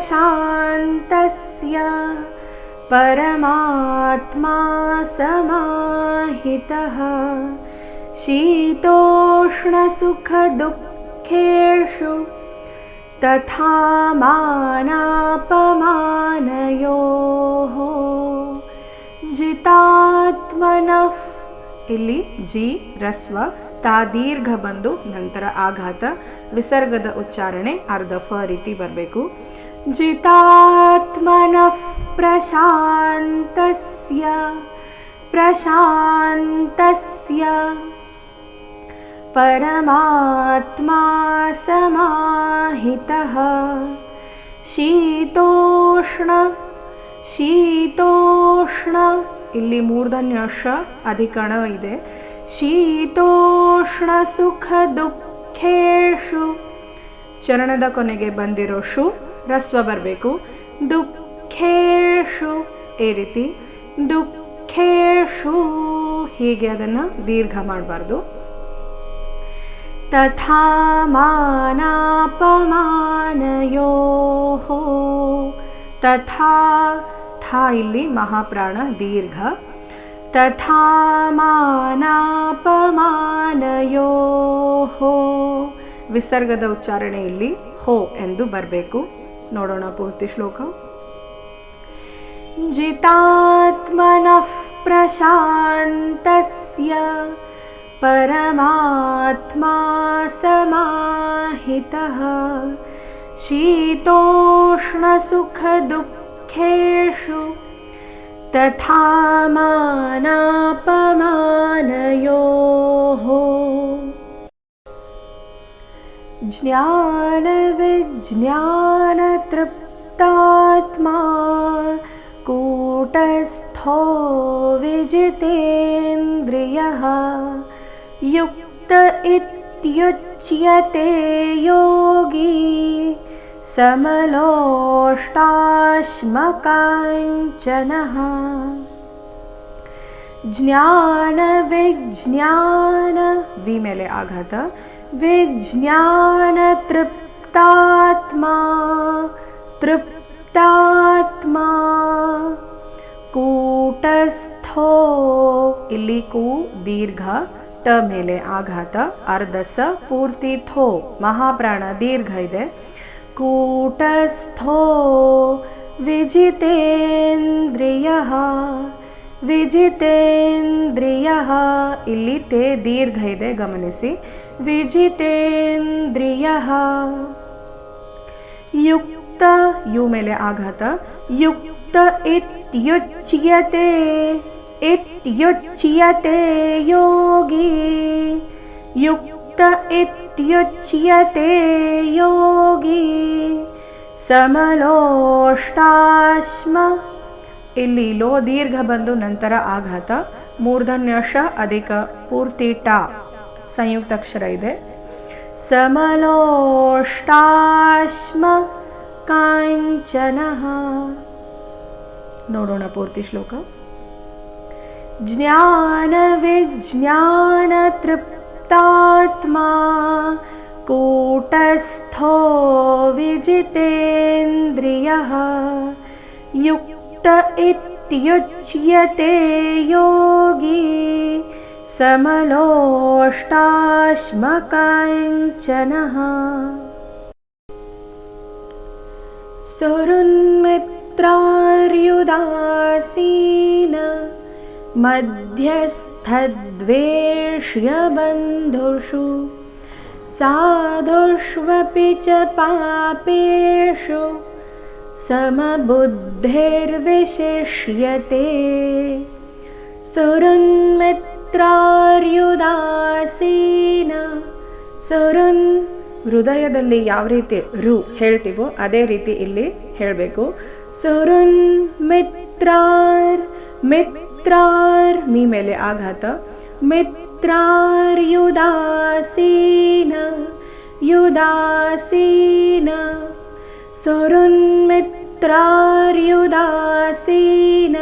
प्रशान्तस्य परमात्मा समाहितः शीतोष्णसुखदुःखेषु तथा मानापमानयोः जितात्मनः ಇಲ್ಲಿ ಜಿ ರಸ್ವ ತಾ ದೀರ್ಘ ಬಂದು ನಂತರ ಆಘಾತ ವಿಸರ್ಗದ ಉಚ್ಚಾರಣೆ ಅರ್ಧ ಫ ರೀತಿ ಬರಬೇಕು ಜಿತಾತ್ಮನಃ ಪ್ರಶಾಂತಸ್ಯ ಪ್ರಶಾಂತಸ್ಯ परमात्मा समाहितः ಶೀತೋಷ್ಣ ಶೀತೋಷ್ಣ ಇಲ್ಲಿ ಮೂರ್ಧನ್ಯ ಶ ಅಧಿಕಣ ಇದೆ ಶೀತೋಷ್ಣ ಸುಖ ದುಃಖೇಶು ಚರಣದ ಕೊನೆಗೆ ಬಂದಿರೋ ಶು ರಸ್ವ ಬರಬೇಕು. ದುಃಖೇಶು, ಈ ರೀತಿ. ದುಃಖೇಶು, ಹೀಗೆ ಅದನ್ನ ದೀರ್ಘ ಮಾಡಬಾರ್ದು. ತಥಾ ಮಾನಾಪಮಾನಯೋ ತಥಾ, ಥಾ ಇಲ್ಲಿ ಮಹಾಪ್ರಾಣ ದೀರ್ಘ. ತಥಾ ಮಾನಾಪಮಾನಯೋ ವಿಸರ್ಗದ ಉಚ್ಚಾರಣೆ ಇಲ್ಲಿ ಹೋ ಎಂದು ಬರಬೇಕು. ನೋಡೋಣ ಪೂರ್ತಿ ಶ್ಲೋಕ ಜಿತಾತ್ಮನಃ ಪ್ರಶಾಂತಸ್ಯ परमात्मा समाहितः शीतोष्णसुखदुःखेषु तथा मानापमानयोः ज्ञानविज्ञानतृप्तात्मा कूटस्थो विजितेन्द्रियः युक्त इत्युच्यते योगी समलोष्टाश्मकाञ्चनः। ज्ञानविज्ञान वि मेले आघात विज्ञानतृप्तात्मा तृप्तात्मा ಕೂಟಸ್ಥೋ ಇಲ್ಲಿ ಕೂ ದೀರ್ಘ ಟ ಮೇಲೆ ಆಘಾತ ಅರ್ಧ ಸ ಪೂರ್ತಿ ಥೋ ಮಹಾಪ್ರಾಣ ದೀರ್ಘ ಇದೆ ಕೂಟಸ್ಥೋ ವಿಜಿತೇಂದ್ರಿಯ ವಿಜಿತೇಂದ್ರಿಯ ಇಲ್ಲಿ ತೇ ದೀರ್ಘ ಇದೆ ಗಮನಿಸಿ ವಿಜಿತೇಂದ್ರಿಯ. ಯುಕ್ತ, ಯು ಮೇಲೆ ಆಘಾತ. ಯುಕ್ತ ಇತ್ಯುಚ್ಯತೆ ಇತ್ಯುಚ್ಯತೆ ಯೋಗಿ. ಯುಕ್ತ ಇತ್ಯುಚ್ಯತೆ ಯೋಗಿ. ಸಮಲೋಷ್ಟಾಶ್ಮ. ಇಲ್ಲಿ ಲೋ ದೀರ್ಘ ಬಂದು ನಂತರ ಆಘಾತ. ಮೂರ್ಧನ್ಯ ಶ ಅಧಿಕ ಪೂರ್ತಿ ಟ ಸಂಯುಕ್ತಾಕ್ಷರ ಇದೆ ಸಮಲೋಷ್ಟಾಶ್ಮ ಕಾಂಚನಃ ನೋಡೋಣ ಪೂರ್ತಿ ಶ್ಲೋಕ ज्ञानविज्ञानतृप्तात्मा कूटस्थो विजितेन्द्रियः युक्त इत्युच्यते योगी समलोष्टाश्मकाञ्चनः। सुहृन्मित्रार्युदासीन मध्यस्थद्वेष्यबन्धुषु साधुष्वपि च पापेषु समबुद्धिर्विशिष्यते ಸುರುನ್ಮಿತ್ರಾರ್ಯುದಾಸೀನ ಸುರುನ್, ಹೃದಯದಲ್ಲಿ ಯಾವ ರೀತಿ ರು ಹೇಳ್ತೀವೋ ಅದೇ ರೀತಿ ಇಲ್ಲಿ ಹೇಳಬೇಕು. ಸುರುನ್, ಮಿತ್ರಾರ್ ಮಿತ್ರಾರ್, ಮೀ ಮೇಲೆ ಆಘಾತ. ಮಿತ್ರಾರ್ಯುದಾಸೀನ, ಯುದಾಸೀನ. ಸುರುನ್ ಮಿತ್ರಾರ್ ಯುದಾಸೀನ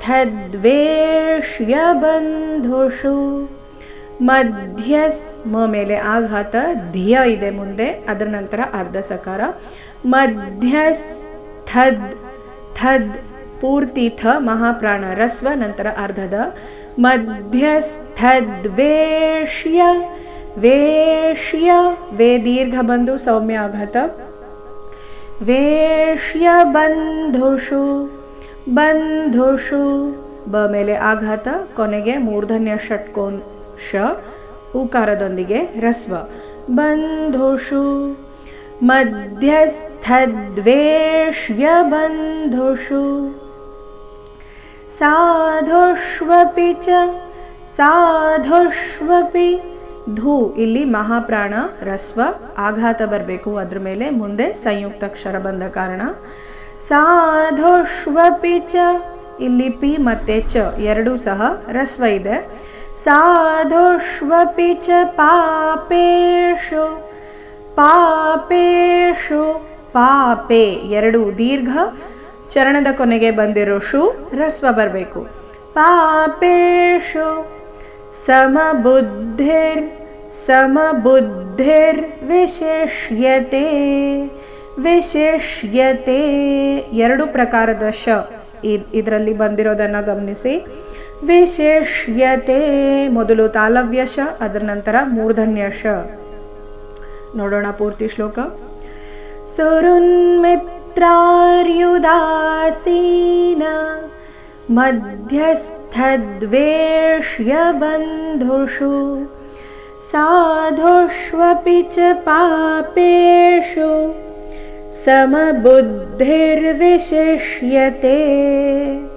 ಮಧ್ಯಸ್ಥದ್ವೇಷ್ಯ ಬಂಧುಷು ಮಧ್ಯಸ್ ಮ ಮೇಲೆ ಆಘಾತ, ಧಿಯ ಇದೆ ಮುಂದೆ, ಅದರ ನಂತರ ಅರ್ಧ ಸಕಾರ. ಮಧ್ಯಸ್ ಥದ್ ಥದ್ ಪೂರ್ತಿ ಥ, ಮಹಾಪ್ರಾಣ, ರಸ್ವ, ನಂತರ ಅರ್ಧದ. ಮಧ್ಯಸ್ಥದ್ವೇಷ್ಯ, ವೇಷ್ಯ, ವೇ ದೀರ್ಘ ಬಂಧು, ಸೌಮ್ಯ ಆಘಾತ. ವೇಷ್ಯ ಬಂಧುಷು ಬಂಧುಷು. ಬ ಮೇಲೆ ಆಘಾತ, ಕೊನೆಗೆ ಮೂರ್ಧನ್ಯ ಷಟ್ಕೋನ್ ಶ, ಉಕಾರದೊಂದಿಗೆ ರಸ್ವ. ಬಂಧುಷು. ಮಧ್ಯಸ್ಥದ್ವೇಷ್ಯ ಬಂಧುಷು. ಸಾಧುಷ್ವಪಿ ಚ, ಸಾಧುಷ್ವಪಿ. ಧೂ, ಇಲ್ಲಿ ಮಹಾಪ್ರಾಣ, ರಸ್ವ, ಆಘಾತ ಬರಬೇಕು. ಅದ್ರ ಮೇಲೆ ಮುಂದೆ ಸಂಯುಕ್ತ ಅಕ್ಷರ ಬಂದ ಕಾರಣ. ಸಾಧುಷ್ವಪಿ ಚ. ಇಲ್ಲಿ ಪಿ ಮತ್ತೆ ಚ ಎರಡೂ ಸಹ ರಸ್ವ ಇದೆ. ಸಾಧುಷ್ವಪಿ ಚ ಪಾಪೇಶು. ಪಾಪೇಶು. ಪಾಪೆ ಎರಡು ದೀರ್ಘ. ಚರಣದ ಕೊನೆಗೆ ಬಂದಿರೋ ಶು ರಸ್ವ ಬರಬೇಕು. ಪಾಪೇಶು. ಸಮಬುದ್ಧಿರ್ ಸಮಬುದ್ಧಿರ್ ವಿಶೇಷ್ಯತೆ. ವಿಶೇಷ್ಯತೆ. ಎರಡು ಪ್ರಕಾರದ ಶ ಇದರಲ್ಲಿ ಬಂದಿರೋದನ್ನ ಗಮನಿಸಿ. ವಿಶೇಷ್ಯತೆ, ಮೊದಲು ತಾಲವ್ಯ ಶ, ಅದರ ನಂತರ ಮೂರ್ಧನ್ಯ ಶ. ನೋಡೋಣ ಪೂರ್ತಿ ಶ್ಲೋಕ. ಸುರುನ್ಮಿತ್ರಾರ್ಯುದಾಸೀನ ಬಂಧುಷು ಸಾಧುಷ್ವಪಿ ಚ समबुद्धिर्विशिष्यते।